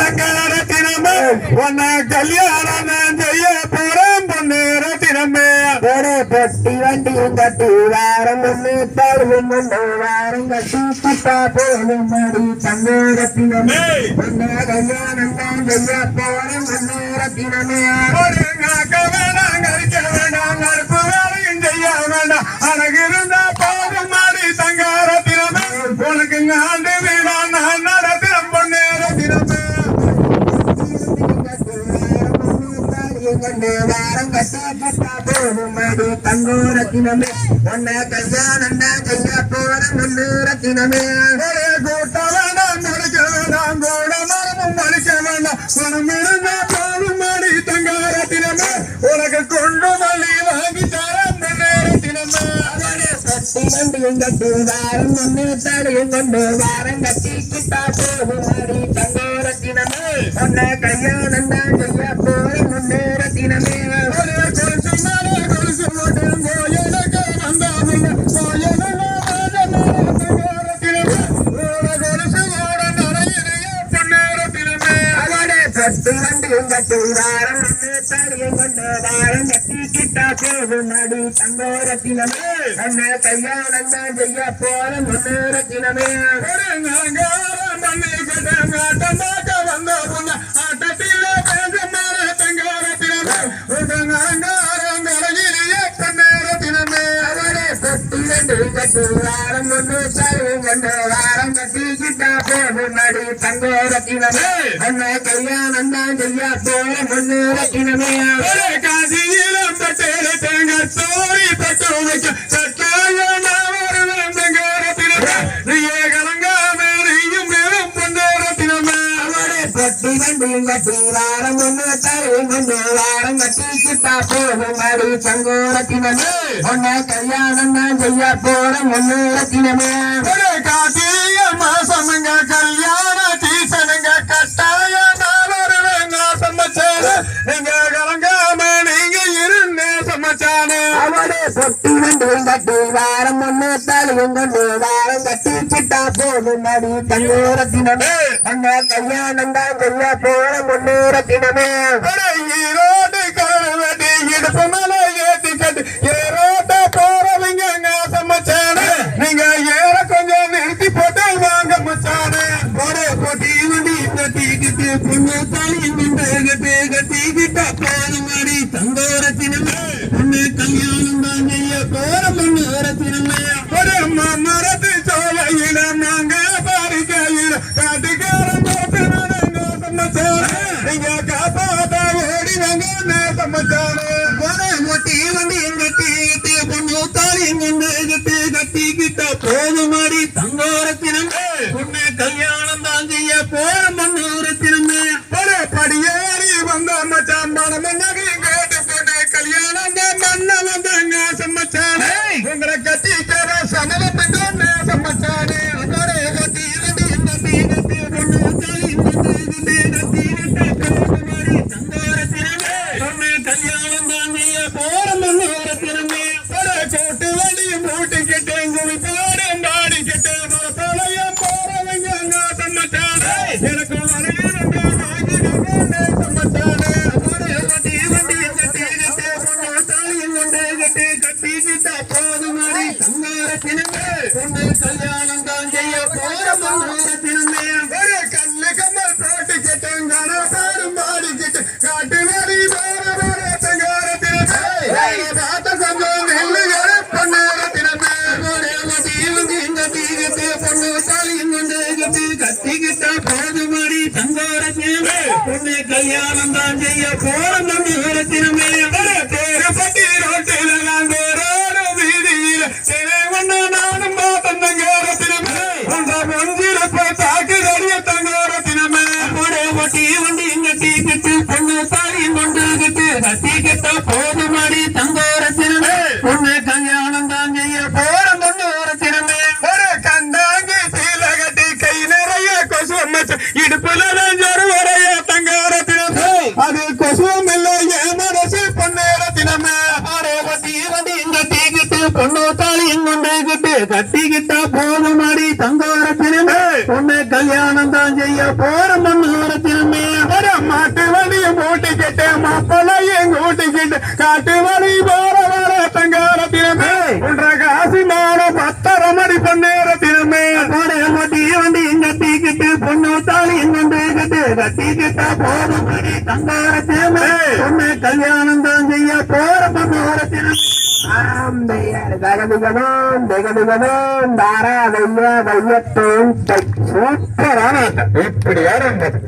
தங்கரத்தினமே உன்னை கல்யாணம் செய்ய போறேன் பொண்ணு ரத்தினமே ஒரு பொட்டி வண்டியும் கட்டி வாரம் ஒன்று தழுவும் ஒன்று வாரம் கட்டி பட்டா போகும் மடி தங்கரத்தினமே ஒன்னு கல்யாணம் தான் செய்ய ஒரு காக்க வேணாம். வாரம் கட்டி பட்டா போகும் மடி தங்கரத்தினமே ஒன்னு கல்யாணம் தான் செய்ய போறேன் ரத்தினமே ஒரே கூட்ட வேண்டாம் மடிக்க வேண்டாம் கூட மரமும் மடிக்க வேண்டாம் மனம் இருந்தா போதும் மாடி தங்கரத்தினமே உனக்கு கொண்டு மல்லி வாங்கி ரத்தினமே வாரம் ஒன்று தடையும் கொண்டு வாரம் கட்டி கிட்டா மாடி கட்டி வண்டியும் வாரம் ஒன்று கொண்டு வாரம் கட்டி கிட்டா போகும் மாடி தங்கரத்தினமே ஒன்னு கல்யாணம் தான் செய்ய போறேன் ஒன்னு ரத்தினமே ஒரு நாங்காரம் வந்த ஆட்டத்திலே மாற கட்டி வாரம் ஒன்று கொண்டு வாரம் கட்டி கிட்டா போகும் மாடி தங்கரத்தினமே ஒன்னு கல்யாணம் தான் செய்ய போறேன் ஒன்னு காசியிலும் பட்டேல கட்டி வண்டியும் கட்டி வாரம் ஒன்று தடையும் கொண்டு வாரம் கட்டி கிட்டா போகும் மாடி தங்கரத்தினமே ஒன்னு கல்யாணம். தான் செய்ய மாசமுங்க வாரம் ஒன்று தடையும் கொண்டு வாரம் கட்டி கிட்டா போகும் மாடி தங்கரத்தினமே ஒன்னு கல்யாணம் தான் செய்ய போறேன் ஒன்னு ரத்தினமே ஈரோடு கழுவடி இடுப்பு மேல ஏத்தி கட்டி ஏரோட்ட போறவங்க சமைச்சானு நீங்க ஏற கொஞ்சம் நிறுத்தி போட்டு வாங்க மச்சானு போட போட்டி வண்டி கட்டிக்கிட்டு பொண்ணு தாலியும் கொண்டு கட்டி கட்டிக்கிட்ட போதும் மாடி தங்கரத்தினமே ஒன்னு கல்யாணம் கட்டி கட்டிக்கிட்ட போதும் மாடி தங்கரத்தினமே ஒன்னு கல்யாணம் தான் செய்ய போறேன் ஒன்னு ரத்தினமே ஒரு படியேறி வந்த மச்சான் நகை கேட்டு போட்டு கல்யாணம் தான் மண்ண வந்தாங்க சமைச்சானு உங்களை கட்டிக்கிற தாலியும் கொண்டு கட்டி கட்டிக்கிட்ட போதும் மாடி தங்கரத்தினமே ஒன்னு கல்யாணம் தான் செய்ய போறேன் ஒன்னு ரத்தினமே ஒரு கண்ணு கம்மல் போட்டு கிட்டுங்கான பாடும் பொண்ணு தாலியும் கொண்டு கட்டி கட்டிக்கிட்ட போதும் மாடி தங்கரத்தினமே கல்யாணம் தான் செய்ய போறோம். கட்டிக்கிட்டா போதும் அடி தங்கோரத்திலுமே உன்னை கல்யாணம் தான் செய்ய போற மண்ணோரத்திலுமே வர மாட்டு வழிய மூட்டிக்கிட்டு மாப்பிளைய கூட்டிக்கிட்டு காட்டு வழி போற வர தங்கோரத்திலுமே உன்ற காசி மாற பத்தரை மணி பொன்னேரத்திலுமே போட மாட்டி வண்டி கட்டிக்கிட்டு பொண்ணு தாலி கட்டிக்கிட்டா போதும் அடி தங்கோரத்திலுமே உன்னை கல்யாணம் தான் செய்ய சூப்பரான ஆட்டம்.